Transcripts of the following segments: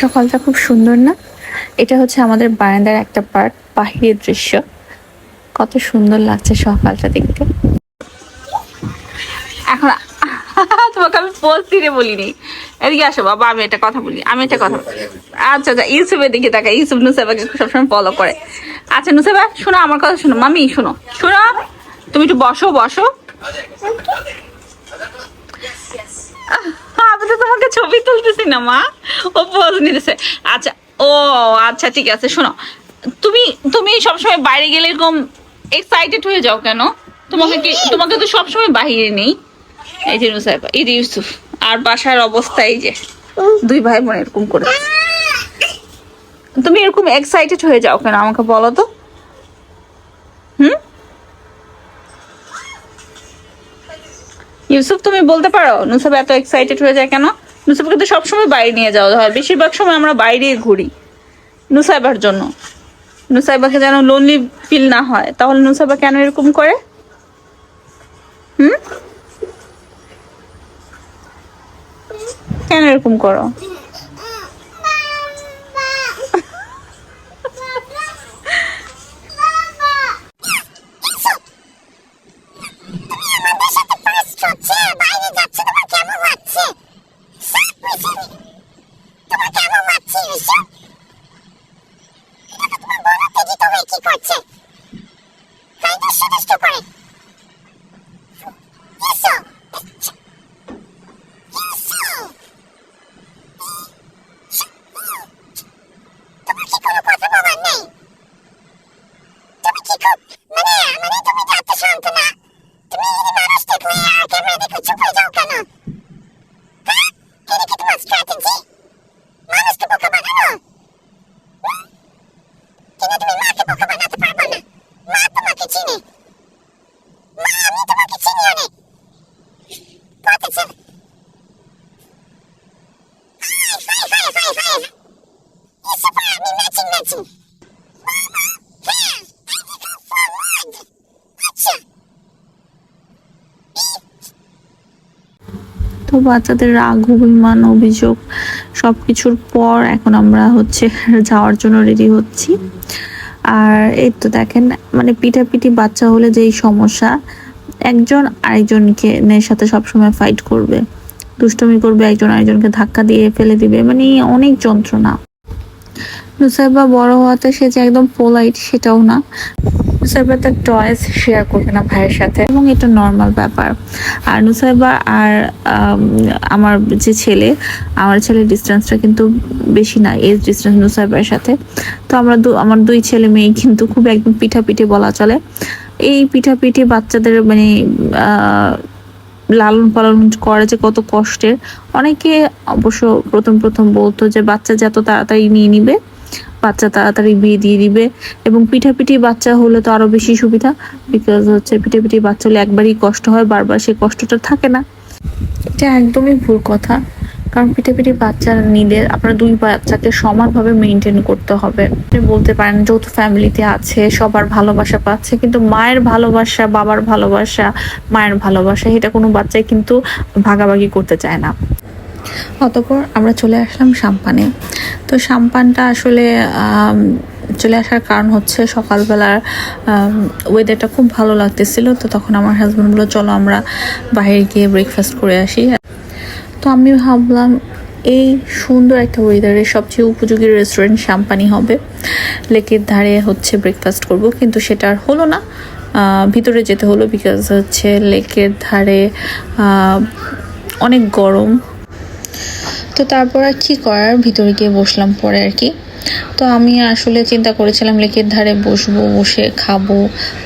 সকালটা খুব সুন্দর না? এটা হচ্ছে আমাদের বারান্দার একটা পার্ট বাহিরের দৃশ্য। কত সুন্দর লাগছে সকালটা দেখতে। এখন তোমাকে আমি দিতে বলিনি। এদিকে আসো বাবা, আমি একটা কথা বলি, আমি একটা কথা আচ্ছা আচ্ছা ইউসুফের দিকে তাকা ইউসুফ নুসাইবাকে সবসময় ফলো করে। আচ্ছা নুসাইবা শোনো আমার কথা শোনো। মামি, শোনো শোনো, তুমি একটু বসো বসো। আমি তো তোমাকে ছবি তুলতেছি না, মা। ও পোজ নিতেছে। আচ্ছা ও আচ্ছা ঠিক আছে শোনো। তুমি তুমি সবসময় বাইরে গেলে এরকম এক্সাইটেড হয়ে যাও কেন? তোমাকে কি তোমাকে তো সবসময় বাইরে নেই। এই যে এই যে ইউসুফ আর বাসার অবস্থা এই যে। দুই ভাই বোন এরকম করে তুমি এরকম এক্সাইটেড হয়ে যাও কেন আমাকে বলো তো। হুম? ইউসুফ তুমি বলতে পারো নুসাব এত এক্সাইটেড হয়ে যায় কেন? নুসাবকে তো সবসময় বাইরে নিয়ে যাওয়া হয়। বেশিরভাগ সময় আমরা বাইরে ঘুরি নুসাইবার জন্য। নুসাইবাকে যেন লোনলি ফিল না হয়। তাহলে নুসাইবা কেন এরকম করে? হুম? কেন এরকম করো হচ্ছে বাইরে যাচ্ছে তোমার কেমন লাগছে তোমার কেমন লাগছে ইউসুফ এটা তো তোমার বড় থেকে তবে কি করছে তাই দুষ্ট দুষ্ট করে ইউসুফ তোমার কি কোনো কথা বলার নেই তুমি কি খুব মানে মানে তুমি তো এত শান্ত না তুমি যদি মানুষ দেখলে আর ক্যামেরা দেখে চুপ হয়ে যাও কেন হ্যাঁ এটা কি তোমার স্ট্র্যাটেজি মানুষকে বোকা বানানো হুম? কিন্তু তুমি মাকে বোকা বানাতে পারবে না মা তোমাকে চিনে মা আমি তোমাকে চিনি অনেক কত ছেলে ফাইভ ফাইভ ফাইভ ফাইভ ইসুফা আমি ম্যাচিং ম্যাচিং মামা হ্যাঁ I think I'll forward আচ্ছা তো বাচ্চাদের রাগ, অভিমান, অভিযোগ সব কিছুর পর এখন আমরা হচ্ছে যাওয়ার জন্য রেডি হচ্ছি। আর এই তো দেখেন মানে পিঠাপিঠি বাচ্চা হলে যেই সমস্যা, একজন আরেকজনকে সাথে সবসময় ফাইট করবে। দুষ্টমি করবে, একজন আরেকজনকে ধাক্কা দিয়ে ফেলে দিবে মানে অনেক যন্ত্রণা। নুসাইবা বড় হওয়াতে সে যে একদম পোলাইট সেটাও না। নুসাইবা তার টয়েস শেয়ার করবে না ভাইয়ের সাথে। এবং এটা নর্মাল ব্যাপার। আর নুসাইবা আর আম, আমার যে ছেলে আমার ছেলের ডিস্টেন্সটা কিন্তু বেশি না এজ ডিস্টেন্স নুসাইবার সাথে। তো আমরা দু আমার দুই ছেলে মেয়ে কিন্তু খুব একদম পিঠাপিঠি বলা চলে। এই পিঠাপিঠি বাচ্চাদের মানে লালন পালন করা যে কত কষ্টের। অনেকে অবশ্য প্রথম প্রথম বলতো যে বাচ্চা যত তাড়াতাড়ি নিয়ে নিবে বাচ্চা তাড়াতাড়ি বিয়ে দিয়ে দিবে। এবং পিঠাপিঠি বাচ্চা হলে তো আরও বেশি সুবিধা বিকজ হচ্ছে পিঠাপিঠি বাচ্চা হলে একবারই কষ্ট হয়, বারবার সেই কষ্টটা থাকে না। এটা একদমই ভুল কথা, কারণ পিঠাপিঠি বাচ্চা নিলে আপনার দুই বাচ্চাকে সমানভাবে মেনটেন করতে হবে। আপনি বলতে পারেন যৌথ ফ্যামিলিতে আছে, সবার ভালোবাসা পাচ্ছে, কিন্তু মায়ের ভালোবাসা, বাবার ভালোবাসা, মায়ের ভালোবাসা, এটা কোনো বাচ্চাই কিন্তু ভাগাভাগি করতে চায় না। অতপর আমরা চলে আসলাম সাম্পানে। তো সাম্পানটা আসলে চলে আসার কারণ হচ্ছে সকালবেলার ওয়েদারটা খুব ভালো লাগতেছিল। তো তখন আমার হাজব্যান্ড বলল, চলো আমরা বাইরে গিয়ে ব্রেকফাস্ট করে আসি। তো আমি ভাবলাম, এই সুন্দর একটা ওয়েদারের সবচেয়ে উপযোগী রেস্টুরেন্ট সাম্পানি হবে। লেকের ধারে হচ্ছে ব্রেকফাস্ট করব। কিন্তু সেটা আর হলো না। ভিতরে যেতে হলো বিকজ হচ্ছে লেকের ধারে অনেক গরম। তো তারপর আর কি করার? ভিতরে গিয়ে বসলাম পরে আর কি। তো আমি আসলে চিন্তা করেছিলাম, লেকের ধারে বসবো, বসে খাব,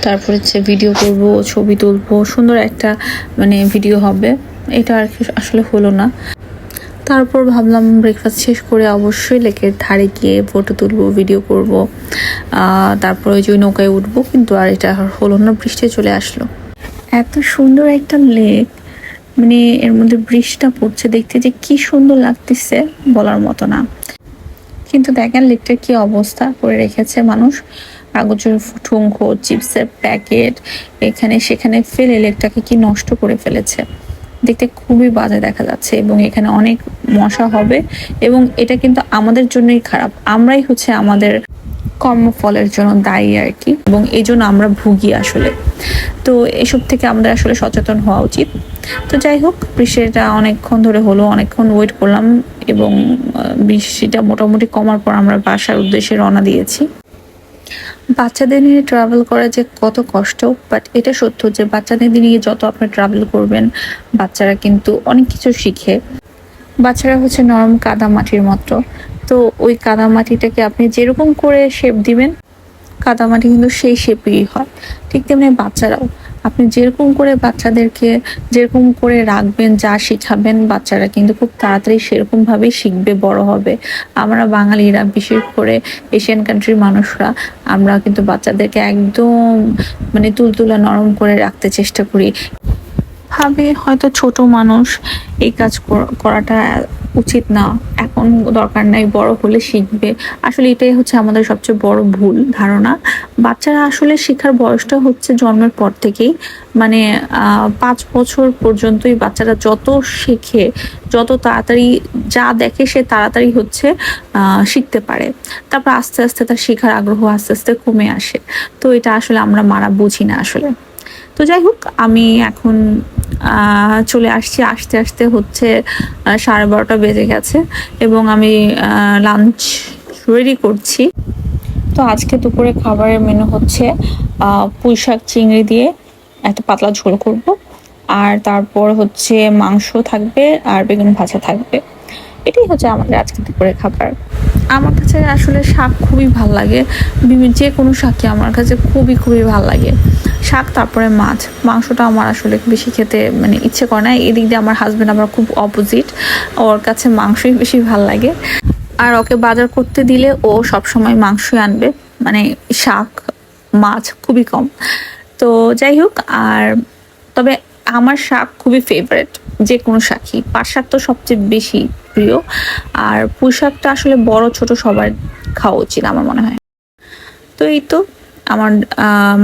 তারপর হচ্ছে ভিডিও করব, ছবি তুলবো, সুন্দর একটা মানে ভিডিও হবে। এটা আর কি আসলে হলো না। তারপর ভাবলাম ব্রেকফাস্ট শেষ করে অবশ্যই লেকের ধারে গিয়ে ফটো তুলবো ভিডিও করব। তারপর ওই যে নৌকায় উঠবো, কিন্তু আর এটা হলো না, বৃষ্টি চলে আসলো। এত সুন্দর একটা লেক মানে এর মধ্যে বৃষ্টিটা পড়ছে দেখতে যে কি সুন্দর লাগতেছে বলার মতো না। কিন্তু দেখেন লেকটার কি অবস্থা করে রেখেছে মানুষ। কাগজের ঠুঙ্কো চিপসের প্যাকেট, এখানে সেখানে ফেলে লেকটাকে কি নষ্ট করে ফেলেছে। দেখতে খুবই বাজে দেখা যাচ্ছে এবং এখানে অনেক মশা হবে এবং এটা কিন্তু আমাদের জন্যই খারাপ। আমরাই হচ্ছে আমাদের কর্মফলের জন্য দায়ী আর কি। এবং এই জন্য আমরা ভুগি আসলে। তো এসব থেকে আমাদের আসলে সচেতন হওয়া উচিত। তো যাই হোক, বৃষ্টিটা অনেকক্ষণ ধরে হলো, অনেকক্ষণ ওয়েট করলাম এবং বৃষ্টিটা মোটামুটি কমার পর আমরা বাসার উদ্দেশ্যে রওনা দিয়েছি। বাচ্চাদের নিয়ে ট্রাভেল করা যে কত কষ্ট বাট এটা সত্য যে বাচ্চাদের নিয়ে যত আপনি ট্রাভেল করবেন, বাচ্চারা কিন্তু অনেক কিছু শিখে। বাচ্চারা হচ্ছে নরম কাদা মাটির মতো। তো ওই কাদা মাটিটাকে আপনি যেরকম করে শেপ দিবেন, কাদামাটি কিন্তু সেই শেপেই হয়। ঠিক তেমনি বাচ্চারাও। আপনি যেরকম করে বাচ্চাদেরকে যেরকম করে রাখবেন, যা শিখাবেন, বাচ্চারা কিন্তু খুব তাড়াতাড়ি সেরকমভাবেই শিখবে, বড় হবে। আমরা বাঙালিরা, বিশেষ করে এশিয়ান কান্ট্রির মানুষরা, আমরা কিন্তু বাচ্চাদেরকে একদম মানে তুলতুলা নরম করে রাখতে চেষ্টা করি। ভাবে হয়তো ছোট মানুষ এই কাজ করাটা উচিত না। এখন দরকার নাই, বড় হলে শিখবে। আসলে এটাই হচ্ছে আমাদের সবচেয়ে বড় ভুল ধারণা। বাচ্চারা আসলে শেখার বয়সটা হচ্ছে জন্মের পর থেকেই। মানে পাঁচ বছর পর্যন্তই বাচ্চারা যত শেখে, যত তাড়াতাড়ি যা দেখে সে তাড়াতাড়ি হচ্ছে শিখতে পারে। তারপর আস্তে আস্তে তার শেখার আগ্রহ আস্তে আস্তে কমে আসে। তো এটা আসলে আমরা মারা বুঝি না আসলে। তো যাই হোক, আমি এখন চলে আসছি। আসতে আসতে হচ্ছে সাড়ে বারোটা বেজে গেছে এবং আমি লাঞ্চ রেডি করছি। তো আজকে দুপুরে খাবারের মেনু হচ্ছে পুঁই শাক চিংড়ি দিয়ে একটা পাতলা ঝোল করব। আর তারপর হচ্ছে মাংস থাকবে আর বেগুন ভাজা থাকবে। এটাই হচ্ছে আমাদের আজকে দুপুরে খাবার। আমার কাছে আসলে শাক খুবই ভালো লাগে। যে কোনো শাকই আমার কাছে খুবই খুবই ভালো লাগে। শাক, তারপরে মাছ। মাংসটা আমার আসলে বেশি খেতে মানে ইচ্ছে করে না। এদিক দিয়ে আমার হাজবেন্ড আমার খুব অপোজিট ওর কাছে মাংসই বেশি ভালো লাগে। আর ওকে বাজার করতে দিলে ও সব সময় মাংসই আনবে। মানে শাক, মাছ খুবই কম। তো যাই হোক, আর তবে আমার শাক খুবই ফেভারেট যে কোনো শাকই। পাট শাক তো সবচেয়ে বেশি প্রিয়। আর পুঁই শাকটা আসলে বড়, ছোট সবার খাওয়া উচিত আমার মনে হয়। তো এই তো। আমার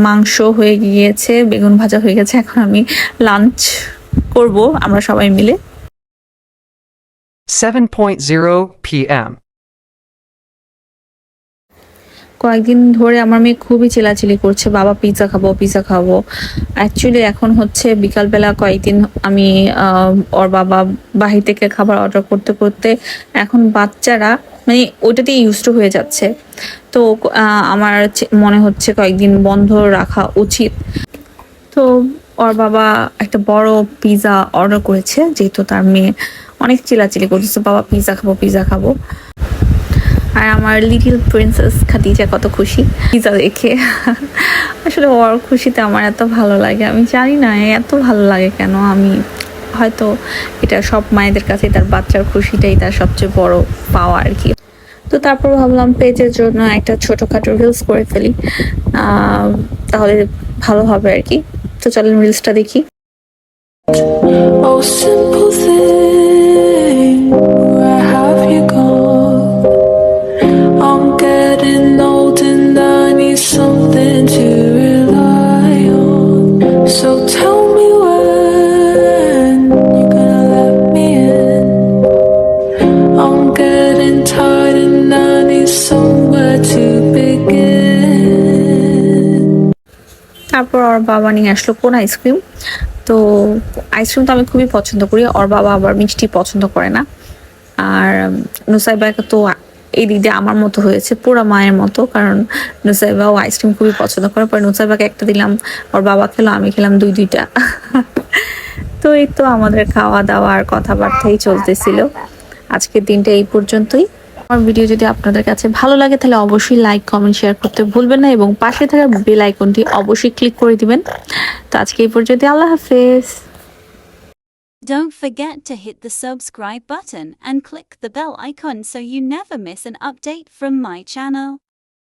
মাংস হয়ে গিয়েছে বেগুন ভাজা হয়ে গেছে এখন আমি লাঞ্চ করব আমরা সবাই মিলে 7.0 p.m. কয়েকদিন ধরে আমার মেয়ে খুবই চিলাচিলি করছে বাবা পিৎজা খাব পিৎজা খাব অ্যাকচুয়ালি এখন হচ্ছে বিকালবেলা কয়েকদিন আমি ওর বাবা বাহির থেকে খাবার অর্ডার করতে করতে এখন বাচ্চারা মানে ওইটাতেই ইউজ টু হয়ে যাচ্ছে। তো আমার মনে হচ্ছে কয়েকদিন বন্ধ রাখা উচিত। তো, ওর বাবা একটা বড় পিৎজা অর্ডার করেছে, যেহেতু তার মেয়ে অনেক চিলাচিলি করতেছে, বাবা পিৎজা খাব পিৎজা খাব। আর আমার লিটিল প্রিন্সেস খাদিজা কত খুশি পিজা দেখে। আসলে ওর খুশিতে আমার এত ভালো লাগে, আমি জানি না, এত ভালো লাগে কেন? আমি হয়তো এটা সব মায়েদের কাছে তার বাচ্চার খুশিটাই তার সবচেয়ে বড় পাওয়া আর কি। তো তারপর ভাবলাম পেজের জন্য একটা ছোটখাটো রিলস করে ফেলি। তাহলে ভালো হবে আর কি। তো চলেন রিলসটা দেখি। Oh, simple thing, ওর বাবা নিয়ে আসলো কোন আইসক্রিম তো আইসক্রিম তো আমি খুবই পছন্দ করি, ওর বাবা আবার মিষ্টি পছন্দ করে না। আর নুসাইবাকে তো এই দিক দিয়ে আমার মতো হয়েছে, পুরো মায়ের মতো, কারণ নুসাইবাও আইসক্রিম খুবই পছন্দ করে, পরে নুসাইবাকে একটা দিলাম, ওর বাবা খেলো, আমি খেলাম দুই দুইটা। তো এই তো আমাদের খাওয়া দাওয়া আর কথাবার্তাই চলতেছিল। আজকের দিনটা এই পর্যন্তই। আমার ভিডিও যদি আপনাদের কাছে ভালো লাগে, তাহলে অবশ্যই লাইক কমেন্ট শেয়ার করতে ভুলবেন না এবং পাশে থাকা বেল আইকনটি অবশ্যই ক্লিক করে দিবেন তো আজকে এই পর্যন্ত আল্লাহ হাফেজ Don't forget to hit the subscribe button and click the bell icon so you never miss an update from my channel.